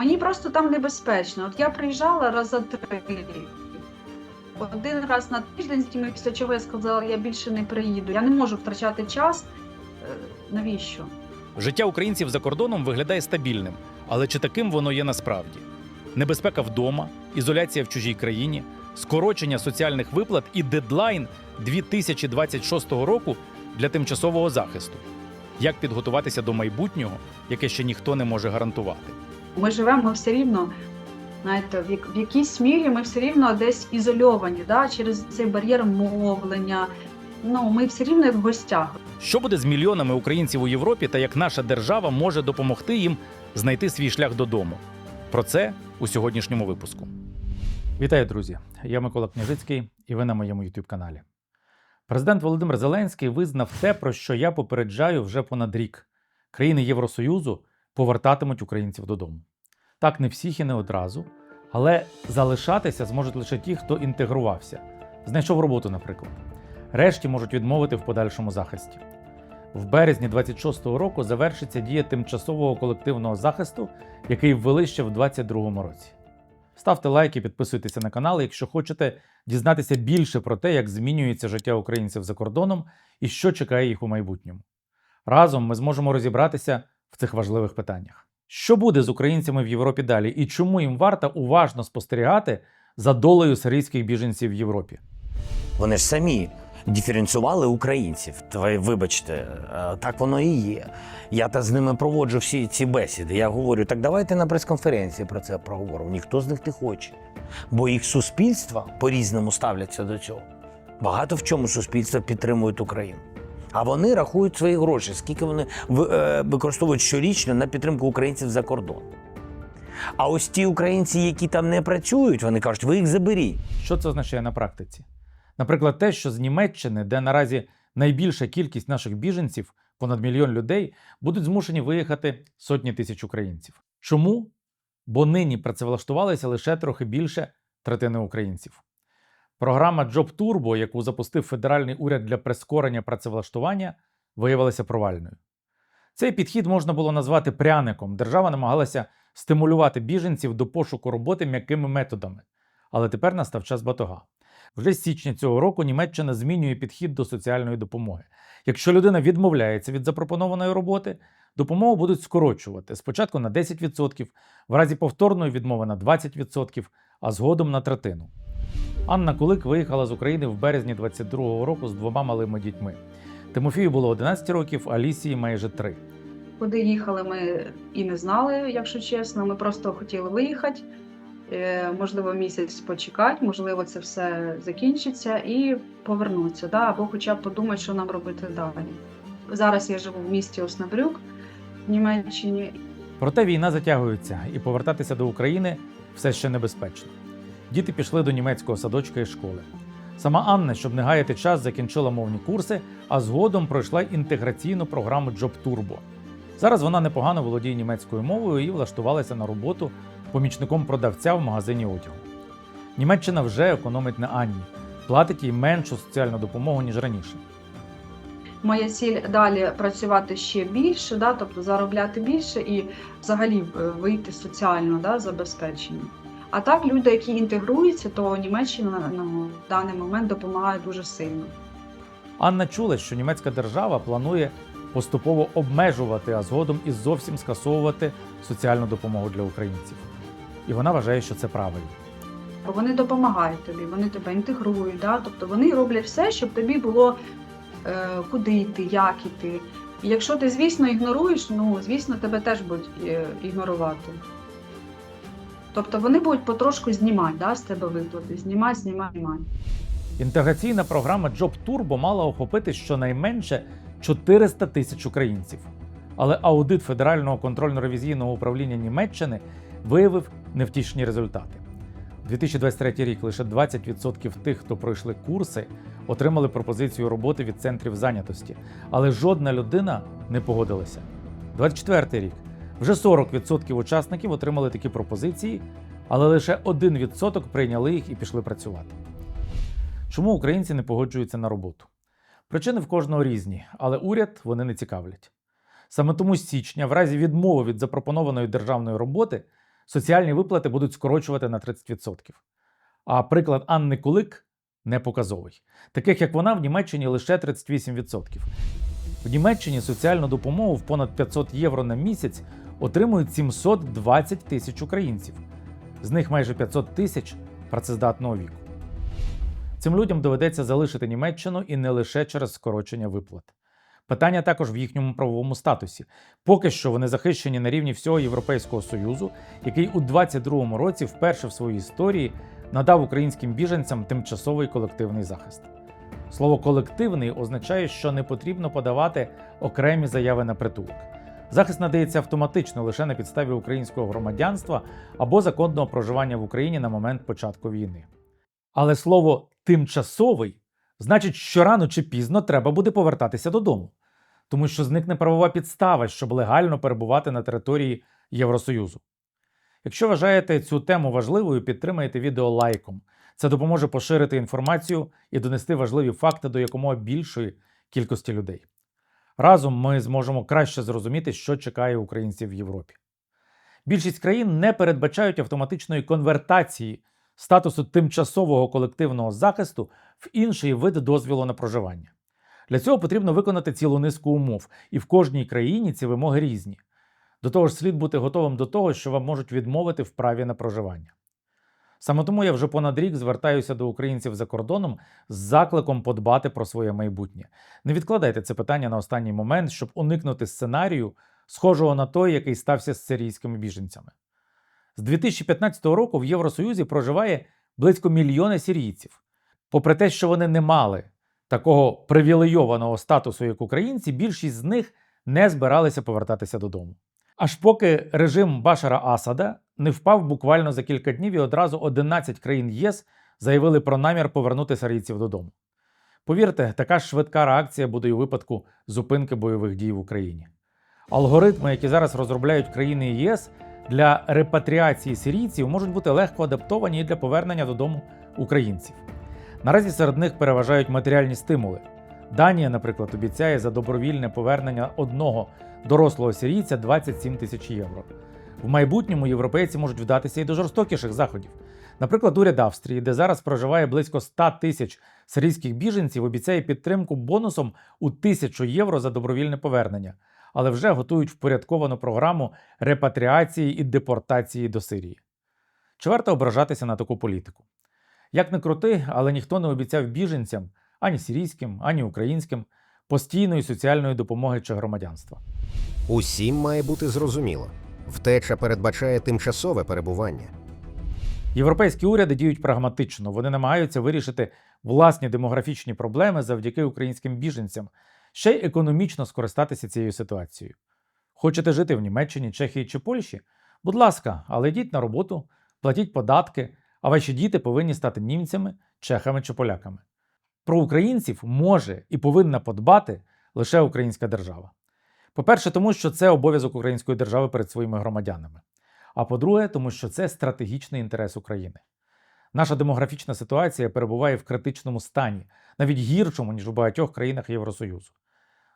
Мені просто там небезпечно. От я приїжджала раз за три. Один раз на тиждень після чого я сказала, я більше не приїду. Я не можу втрачати час. Е, Навіщо? Життя українців за кордоном виглядає стабільним, але чи таким воно є насправді? Небезпека вдома, ізоляція в чужій країні, скорочення соціальних виплат і дедлайн 2026 року для тимчасового захисту. Як підготуватися до майбутнього, яке ще ніхто не може гарантувати? Ми живемо все рівно, знаєте, в, як- в якійсь мірі ми все рівно десь ізольовані, да? через цей бар'єр мовлення. Ну, ми все рівно як в гостях. Що буде з мільйонами українців у Європі та як наша держава може допомогти їм знайти свій шлях додому? Про це у сьогоднішньому випуску. Вітаю, друзі! Я Микола Княжицький, і ви на моєму youtube каналі. Президент Володимир Зеленський визнав те, про що я попереджаю вже понад рік. Країни Євросоюзу повертатимуть українців додому. Так, не всіх і не одразу, але залишатися зможуть лише ті, хто інтегрувався, знайшов роботу, наприклад. Решті можуть відмовити в подальшому захисті. В березні 26-го року завершиться дія тимчасового колективного захисту, який ввели ще в 22-му році. Ставте лайки, підписуйтеся на канал, якщо хочете дізнатися більше про те, як змінюється життя українців за кордоном і що чекає їх у майбутньому. Разом ми зможемо розібратися в цих важливих питаннях. Що буде з українцями в Європі далі, і чому їм варто уважно спостерігати за долею сирійських біженців в Європі? Вони ж самі диференціювали українців. Ви вибачте, е, так воно і є. Я та з ними проводжу всі ці бесіди. Я говорю, так давайте на прес-конференції про це проговоримо. Ніхто з них не хоче. Бо їх суспільства по-різному ставляться до цього. Багато в чому суспільства підтримують Україну. А вони рахують свої гроші, скільки вони е, використовують щорічно на підтримку українців за кордон. А ось ті українці, які там не працюють, вони кажуть, ви їх заберіть. Що це означає на практиці? Наприклад, те, що з Німеччини, де наразі найбільша кількість наших біженців, понад мільйон людей, будуть змушені виїхати сотні тисяч українців. Чому? Бо нині працевлаштувалися лише трохи більше третини українців. Програма Job Turbo, яку запустив федеральний уряд для прискорення працевлаштування, виявилася провальною. Цей підхід можна було назвати пряником. Держава намагалася стимулювати біженців до пошуку роботи м'якими методами. Але тепер настав час батога. Вже з січня цього року Німеччина змінює підхід до соціальної допомоги. Якщо людина відмовляється від запропонованої роботи, допомогу будуть скорочувати спочатку на 10%, в разі повторної відмови на 20%, а згодом на третину. Анна Кулик виїхала з України в березні 22-го року з двома малими дітьми. Тимофію було 11 років, Алісії майже 3. Куди їхали, ми і не знали, якщо чесно. Ми просто хотіли виїхати. Е, Можливо, місяць почекати, можливо, це все закінчиться і повернутися, да? або хоча б подумати, що нам робити далі. Зараз я живу в місті Оснабрюк в Німеччині. Проте війна затягується, і повертатися до України все ще небезпечно. Діти пішли до німецького садочка і школи. Сама Анна, щоб не гаяти час, закінчила мовні курси, а згодом пройшла інтеграційну програму Job Turbo. Зараз вона непогано володіє німецькою мовою і влаштувалася на роботу помічником продавця в магазині одягу. Німеччина вже економить на Анні, платить їй меншу соціальну допомогу, ніж раніше. Моя ціль далі працювати ще більше, да? тобто заробляти більше і взагалі е, вийти соціально да, забезпечені. А так, люди, які інтегруються, то Німеччина в даний момент допомагає дуже сильно. Анна чула, що німецька держава планує поступово обмежувати, а згодом і зовсім скасовувати соціальну допомогу для українців. І вона вважає, що це правильно. Бо вони допомагають тобі, вони тебе інтегрують, да? тобто вони роблять все, щоб тобі було е, куди йти, як йти. І якщо ти, звісно, ігноруєш, ну звісно, тебе теж будуть е, ігнорувати. Тобто вони будуть потрошку знімати да, з тебе виплати, знімати, знімати, знімати. Інтеграційна програма Job Turbo мала охопити щонайменше 400 тисяч українців. Але аудит Федерального контрольно-ревізійного управління Німеччини виявив невтішні результати. У 2023 рік лише 20% тих, хто пройшли курси, отримали пропозицію роботи від центрів зайнятості, але жодна людина не погодилася. 24 рік вже 40% учасників отримали такі пропозиції, але лише 1% прийняли їх і пішли працювати. Чому українці не погоджуються на роботу? Причини в кожного різні, але уряд вони не цікавлять. Саме тому з січня, в разі відмови від запропонованої державної роботи, соціальні виплати будуть скорочувати на 30%. А приклад Анни Кулик не показовий. Таких як вона в Німеччині лише 38%. В Німеччині соціальну допомогу в понад 500 євро на місяць отримують 720 тисяч українців. З них майже 500 тисяч працездатного віку. Цим людям доведеться залишити Німеччину і не лише через скорочення виплат. Питання також в їхньому правовому статусі. Поки що вони захищені на рівні всього Європейського Союзу, який у 2022 році вперше в своїй історії надав українським біженцям тимчасовий колективний захист. Слово колективний означає, що не потрібно подавати окремі заяви на притулок. Захист надається автоматично лише на підставі українського громадянства або законного проживання в Україні на момент початку війни. Але слово тимчасовий значить, що рано чи пізно треба буде повертатися додому, тому що зникне правова підстава, щоб легально перебувати на території Євросоюзу. Якщо вважаєте цю тему важливою, підтримайте відео лайком. Це допоможе поширити інформацію і донести важливі факти до якомога більшої кількості людей. Разом ми зможемо краще зрозуміти, що чекає українців в Європі. Більшість країн не передбачають автоматичної конвертації статусу тимчасового колективного захисту в інший вид дозвілу на проживання. Для цього потрібно виконати цілу низку умов, і в кожній країні ці вимоги різні. До того ж, слід бути готовим до того, що вам можуть відмовити в праві на проживання. Саме тому я вже понад рік звертаюся до українців за кордоном з закликом подбати про своє майбутнє. Не відкладайте це питання на останній момент, щоб уникнути сценарію, схожого на той, який стався з сирійськими біженцями. З 2015 року в Євросоюзі проживає близько мільйона сирійців. Попри те, що вони не мали такого привілейованого статусу, як українці, більшість з них не збиралися повертатися додому. Аж поки режим Башара Асада не впав буквально за кілька днів і одразу 11 країн ЄС заявили про намір повернути сирійців додому. Повірте, така ж швидка реакція буде і у випадку зупинки бойових дій в Україні. Алгоритми, які зараз розробляють країни ЄС для репатріації сирійців, можуть бути легко адаптовані і для повернення додому українців. Наразі серед них переважають матеріальні стимули. Данія, наприклад, обіцяє за добровільне повернення одного дорослого сирійця 27 тисяч євро. В майбутньому європейці можуть вдатися і до жорстокіших заходів. Наприклад, уряд Австрії, де зараз проживає близько 100 тисяч сирійських біженців, обіцяє підтримку бонусом у тисячу євро за добровільне повернення, але вже готують впорядковану програму репатріації і депортації до Сирії. Чи варто ображатися на таку політику? Як не крути, але ніхто не обіцяв біженцям ані сирійським, ані українським постійної соціальної допомоги чи громадянства. Усім має бути зрозуміло. Втеча передбачає тимчасове перебування. Європейські уряди діють прагматично, вони намагаються вирішити власні демографічні проблеми завдяки українським біженцям, ще й економічно скористатися цією ситуацією. Хочете жити в Німеччині, Чехії чи Польщі? Будь ласка, але йдіть на роботу, платіть податки, а ваші діти повинні стати німцями, чехами чи поляками. Про українців може і повинна подбати лише українська держава. По-перше, тому що це обов'язок української держави перед своїми громадянами. А по-друге, тому що це стратегічний інтерес України. Наша демографічна ситуація перебуває в критичному стані, навіть гіршому, ніж у багатьох країнах Євросоюзу.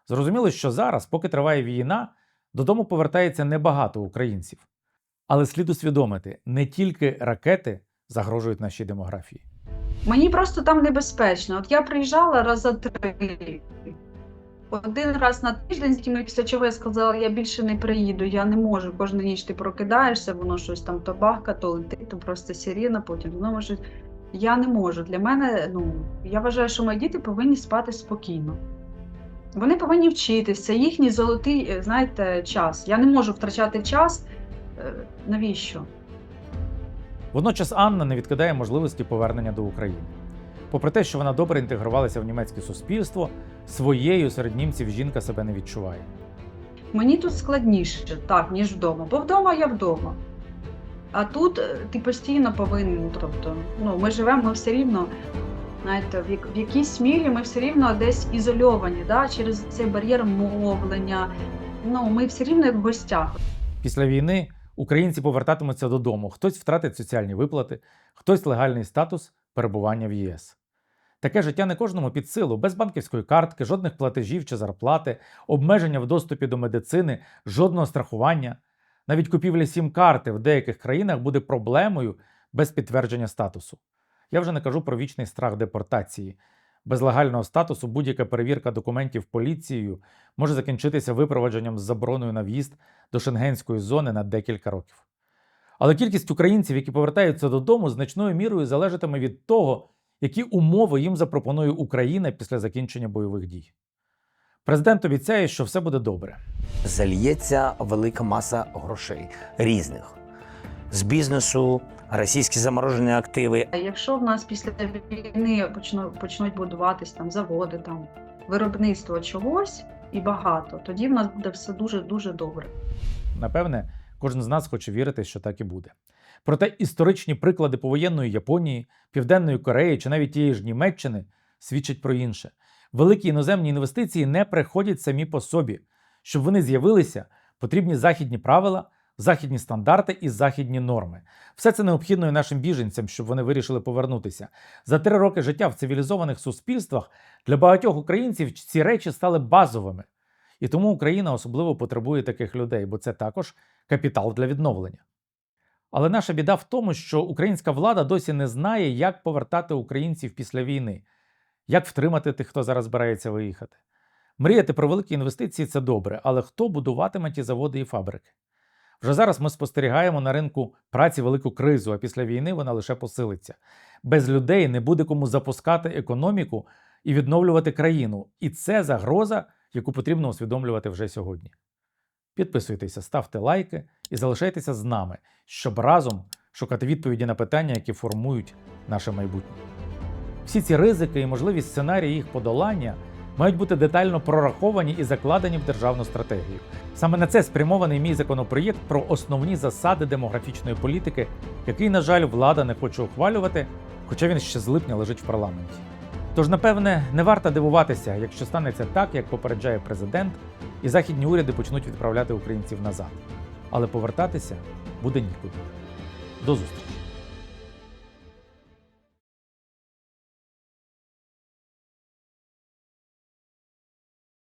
Зрозуміло, що зараз, поки триває війна, додому повертається небагато українців. Але слід усвідомити, не тільки ракети загрожують нашій демографії. Мені просто там небезпечно. От я приїжджала раз за три. Один раз на тиждень, тільки після чого я сказала, я більше не приїду, я не можу. Кожну ніч ти прокидаєшся, воно щось там то бахка, то летить, то просто сирена, потім знову щось. Я не можу. Для мене, ну, я вважаю, що мої діти повинні спати спокійно. Вони повинні вчитися, їхній золотий, е, знаєте, час. Я не можу втрачати час. Е, Навіщо? Водночас Анна не відкидає можливості повернення до України. Попри те, що вона добре інтегрувалася в німецьке суспільство, своєю серед німців жінка себе не відчуває. Мені тут складніше, так, ніж вдома. Бо вдома я вдома. А тут е, ти постійно повинен. Тобто, ну, ми живемо, ми все рівно, знаєте, в якійсь мірі ми все рівно десь ізольовані, да? через цей бар'єр мовлення. Ну, ми все рівно як в гостях. Після війни українці повертатимуться додому. Хтось втратить соціальні виплати, хтось легальний статус перебування в ЄС. Таке життя не кожному під силу, без банківської картки, жодних платежів чи зарплати, обмеження в доступі до медицини, жодного страхування. Навіть купівля сім-карти в деяких країнах буде проблемою без підтвердження статусу. Я вже не кажу про вічний страх депортації. Без легального статусу будь-яка перевірка документів поліцією може закінчитися випровадженням з забороною на в'їзд до шенгенської зони на декілька років. Але кількість українців, які повертаються додому, значною мірою залежатиме від того, які умови їм запропонує Україна після закінчення бойових дій. Президент обіцяє, що все буде добре. Зальється велика маса грошей різних з бізнесу, російські заморожені активи. А Якщо в нас після війни почнуть, почнуть будуватись там заводи, там виробництво чогось і багато, тоді в нас буде все дуже дуже добре. Напевне, кожен з нас хоче вірити, що так і буде. Проте історичні приклади повоєнної Японії, Південної Кореї чи навіть тієї ж Німеччини свідчать про інше. Великі іноземні інвестиції не приходять самі по собі. Щоб вони з'явилися, потрібні західні правила, західні стандарти і західні норми. Все це необхідно і нашим біженцям, щоб вони вирішили повернутися. За три роки життя в цивілізованих суспільствах для багатьох українців ці речі стали базовими. І тому Україна особливо потребує таких людей, бо це також капітал для відновлення. Але наша біда в тому, що українська влада досі не знає, як повертати українців після війни, як втримати тих, хто зараз збирається виїхати. Мріяти про великі інвестиції це добре, але хто будуватиме ті заводи і фабрики? Вже зараз ми спостерігаємо на ринку праці велику кризу, а після війни вона лише посилиться. Без людей не буде кому запускати економіку і відновлювати країну. І це загроза, яку потрібно усвідомлювати вже сьогодні. Підписуйтеся, ставте лайки і залишайтеся з нами, щоб разом шукати відповіді на питання, які формують наше майбутнє. Всі ці ризики і можливі сценарії їх подолання мають бути детально прораховані і закладені в державну стратегію. Саме на це спрямований мій законопроєкт про основні засади демографічної політики, який, на жаль, влада не хоче ухвалювати, хоча він ще з липня лежить в парламенті. Тож, напевне, не варто дивуватися, якщо станеться так, як попереджає президент, і західні уряди почнуть відправляти українців назад. Але повертатися буде нікуди. До зустрічі!